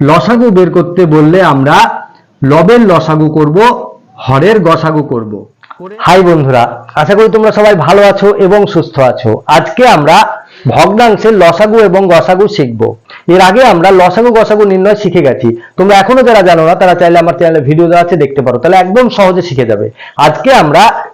লসাগু বের করতে বললে আমরা লবের লসাগু করব, হরের গসাগু করব। হাই বন্ধুরা, আশা করি তোমরা সবাই ভালো আছো এবং সুস্থ আছো। আজকে আমরা ভগ্নাংশের লসাগু এবং গসাগু শিখব। এর আগে আমরা লসাগু গসাগু নির্ণয় শিখে গেছি। তোমরা এখনও যারা জানো না, তারা চাইলে আমার চ্যানেলে ভিডিও দেওয়া আছে, দেখতে পারো। তাহলে একদম সহজে শিখে যাবে। আজকে আমরা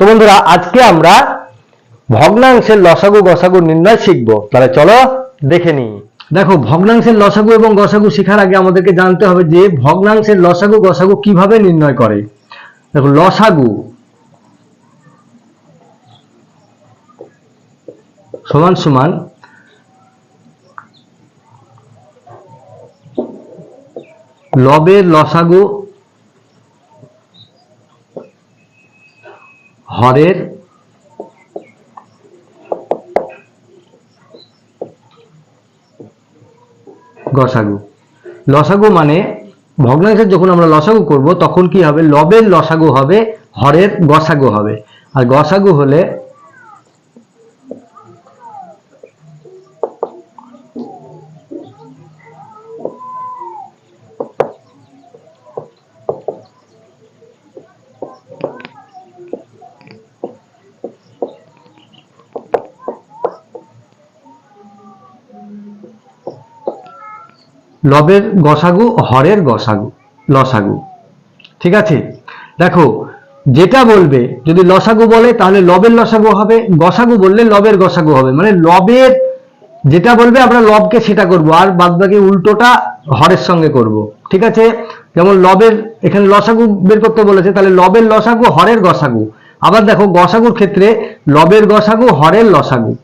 তো বন্ধুরা, আজকে আমরা ভগ্নাংশের লসাগু গসাগু নির্ণয় শিখব। তাহলে চলো দেখে নিই। দেখো, ভগ্নাংশের লসাগু এবং গসাগু শেখার আগে আমাদেরকে জানতে হবে যে ভগ্নাংশের লসাগু গসাগু কীভাবে নির্ণয় করে। দেখো, লসাগু। সমান সমান লবের লসাগু হরের গসাগু লসাগু মানে ভগ্নাংশের যখন আমরা লসাগু করব, তখন কি হবে? লবের লসাগু হবে, হরের গসাগু হবে। আর গসাগু হলে লবের গসাগু, হরের গসাগু, লসাগু। ঠিক আছে? দেখো, যেটা বলবে, যদি লসাগু বলে, তাহলে লবের লসাগু হবে, গসাগু বললে লবের গসাগু হবে। মানে লবের যেটা বলবে, আমরা লবকে সেটা করব, আর বাদ বাকি উল্টোটা হরের সঙ্গে করব। ঠিক আছে? যেমন লবের, এখানে লসাগু বের করতে বলেছে, তাহলে লবের লসাগু, হরের গসাগু। আবার দেখো, গসাগুর ক্ষেত্রে লবের গসাগু, হরের লসাগু।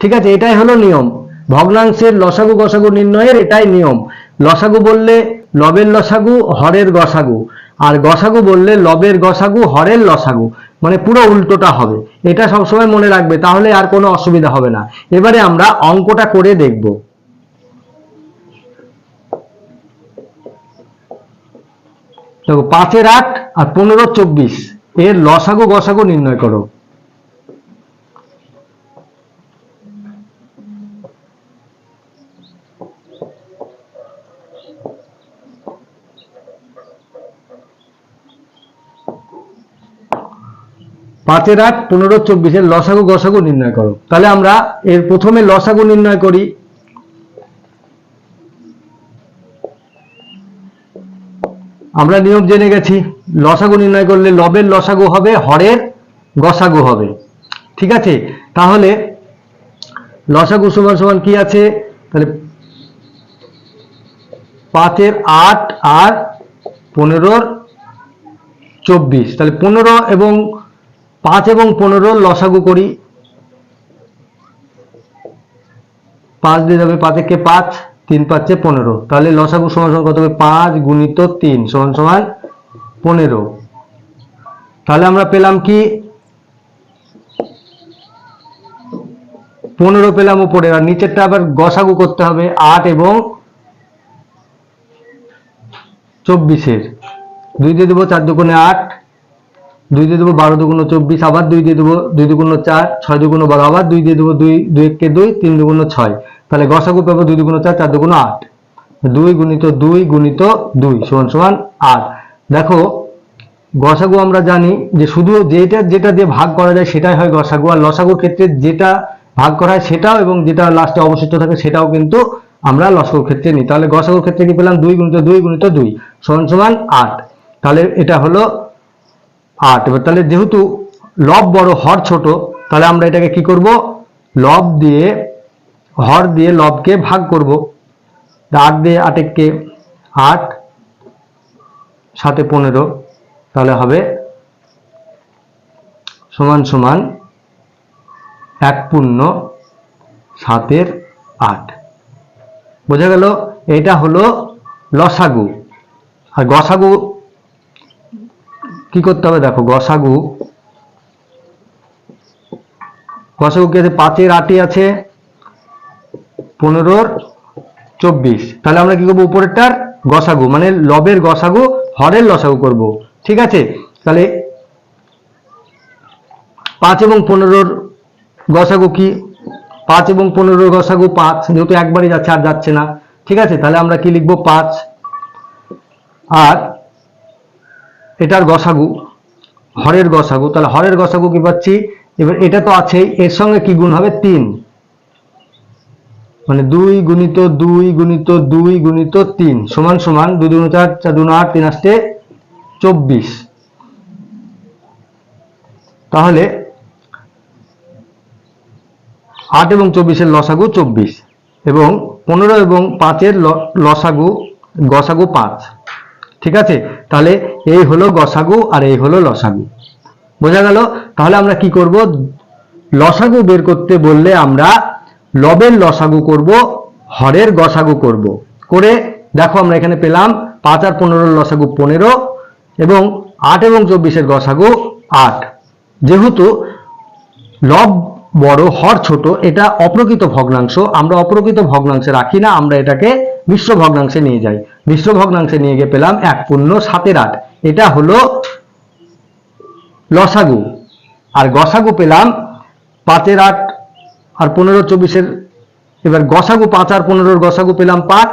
ঠিক আছে? এটাই হলো নিয়ম। ভগ্নাংশের লসাগু গসাগু নির্ণয়ের এটাই নিয়ম। লসাগু বললে লবের লসাগু, হরের গসাগু। আর গসাগু বললে লবের গসাগু, হরের লসাগু। মানে পুরো উল্টোটা হবে। এটা সবসময় মনে রাখবে, তাহলে আর কোনো অসুবিধা হবে না। এবারে আমরা অঙ্কটা করে দেখব। দেখো, পাঁচের আট আর পনেরো, চব্বিশ। এর লসাগু, গসাগু নির্ণয় করো। পাঁচের আট, পনেরো, চব্বিশের লসাগু, গসাগু নির্ণয় করো। তাহলে আমরা এর প্রথমে লসাগু নির্ণয় করি। আমরা নিয়ম জেনে গেছি, লসাগু নির্ণয় করলে লবের লসাগু হবে, হরের গসাগু হবে। ঠিক আছে? তাহলে লসাগু সমান সমান কি আছে? তাহলে পাঁচের আট আর পনেরোর চব্বিশ। তাহলে পনেরো এবং পাঁচ এবং পনেরো লসাগু করি। পাঁচ দিয়ে যাবে পাঁচে পাঁচ? তিন পাঁচে পনেরো। তাহলে লসাগু সমান সমান কত হবে? পাঁচ গুণিত তিন সমান সমান পনেরো। তাহলে আমরা পেলাম কি? পনেরো পেলাম উপরে। আর নিচেরটা আবার গসাগু করতে হবে আট এবং চব্বিশের। দুই দিয়ে দেবো চার দুগুণে আট। দুই দিয়ে দেবো বারো দুগুণ চব্বিশ, আবার দুই দিয়ে দেবো দুই দুগুণ চার, ছয় দুগুণ বারো, আবার দুই দিয়ে দেবো দুই দুই একে দুই, তিন দুগুণ ছয়। তাহলে গসাগু পাবো দুই দুগুণ চার চার দুগুণ আট। দুই গুণিত দুই গুণিত দুই, সমান সমান আট। দেখো, গসাগু আমরা জানি যে শুধু যেটা যেটা দিয়ে ভাগ করা যায় সেটাই হয় গসাগু, আর লসাগুর ক্ষেত্রে যেটা ভাগ করা হয় সেটাও এবং যেটা লাস্টে অবশিষ্ট থাকে সেটাও কিন্তু আমরা লসাগুর ক্ষেত্রে নিই। তাহলে গসাগুর ক্ষেত্রে কি পেলাম? দুই গুণিত দুই গুণিত দুই, সমান সমান আট। তাহলে এটা হলো আট। এবার তাহলে যেহেতু লব বড়, হর ছোট, তাহলে আমরা এটাকে কি করব? লব দিয়ে, হর দিয়ে লবকে ভাগ করব। আট দিয়ে আটেককে আট সাথে পনেরো, তাহলে হবে সমান সমান এক পূর্ণ সাতের আট। বোঝা গেল? এটা হলো লসাগু। আর গসাগু কি করতে হবে দেখো, গসাগু। গসাগু কি আছে? পাঁচের আটই আছে, পনেরোর চব্বিশ। তাহলে আমরা কি করব উপরেরটার? গসাগু মানে লবের গসাগু, হরের লসাগু করব। ঠিক আছে? তাহলে পাঁচ এবং পনেরোর গসাগু কি? পাঁচ এবং পনেরোর গসাগু পাঁচ, যেহেতু একবারই যাচ্ছে আর যাচ্ছে না। ঠিক আছে? তাহলে আমরা কি লিখব? পাঁচ। আর এটার গসাগু, হরের গসাগু, তাহলে হরের গসাগু কি পাচ্ছি? এবার এটা তো আছেই, এর সঙ্গে কি গুণ হবে? তিন। মানে দুই গুণিত দুই গুণিত দুই গুণিত তিন, সমান সমান দুই দুগুণ চার চার দুগুণ আট, তিন আসতে চব্বিশ। তাহলে আট এবং চব্বিশের লসাগু চব্বিশ এবং পনেরো এবং পাঁচের লসাগু, গসাগু পাঁচ। ঠিক আছে? তাহলে এই হলো গসাগু আর এই হলো লসাগু। বোঝা গেল? তাহলে আমরা কি করব? লসাগু বের করতে বললে আমরা লবের লসাগু করব, হরের গসাগু করব। করে দেখো আমরা এখানে পেলাম পাঁচ আর পনেরোর লসাগু পনেরো এবং আট এবং চব্বিশের গসাগু আট। যেহেতু লব বড়, হর ছোট, এটা অপ্রকৃত ভগ্নাংশ, আমরা অপ্রকৃত ভগ্নাংশে রাখি না, আমরা এটাকে মিশ্র ভগ্নাংশে নিয়ে যাই। মিশ্র ভগ্নাংশে নিয়ে গিয়ে পেলাম এক পূর্ণ সাতের আট। এটা হলো লসাগু। আর গসাগু পেলাম পাঁচের আট আর পনেরো চব্বিশের। এবার গসাগু পাঁচ আর পনেরোর গসাগু পেলাম পাঁচ।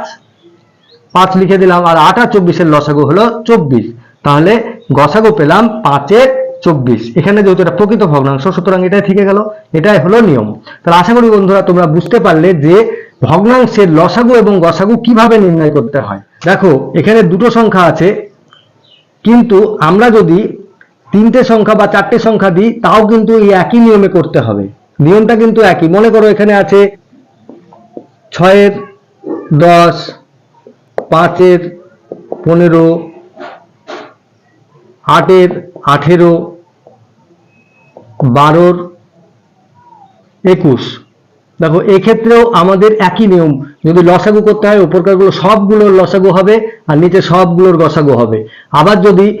পাঁচ লিখে দিলাম আর আট আর চব্বিশের লসাগু হলো চব্বিশ। তাহলে গসাগু পেলাম পাঁচের চব্বিশ। এখানে যেহেতু এটা প্রকৃত ভগ্নাংশ, সুতরাং এটাই থেকে গেল। এটাই হলো নিয়ম। তাহলে আশা করি বন্ধুরা তোমরা বুঝতে পারলে যে ভগ্নাংশের লসাগু এবং গসাগু কীভাবে নির্ণয় করতে হয়? দেখো, এখানে দুটো সংখ্যা আছে, কিন্তু আমরা যদি তিনটে সংখ্যা বা চারটে সংখ্যা দিই, তাও কিন্তু এই একই নিয়মে করতে হবে। নিয়মটা কিন্তু একই। মনে করো এখানে আছে ছয়ের দশ, পাঁচের পনেরো, আটের আঠেরো, বারোর একুশ। দেখো, এক্ষেত্রেও আমাদের একই নিয়ম। যদি লসাগু করতে হয়, উপরকারগুলো সবগুলোর লসাগু হবে আর নিচে সবগুলোর গসাগু হবে। আবার যদি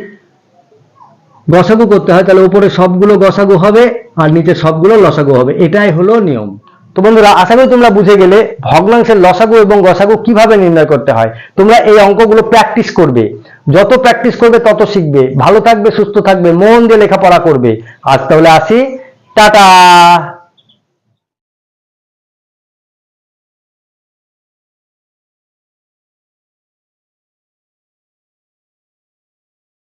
গসাগু করতে হয়, তাহলে উপরে সবগুলো গসাগু হবে আর নিচে সবগুলো লসাগু হবে। এটাই হলো নিয়ম। তো বন্ধুরা, আশা করি তোমরা বুঝে গেলে ভগ্নাংশের লসাগু এবং গসাগু কীভাবে নির্ণয় করতে হয়। তোমরা এই অঙ্কগুলো প্র্যাকটিস করবে। যত প্র্যাকটিস করবে, তত শিখবে। ভালো থাকবে, সুস্থ থাকবে, মন দিয়ে লেখাপড়া করবে। আজ তাহলে আসি। টাটা!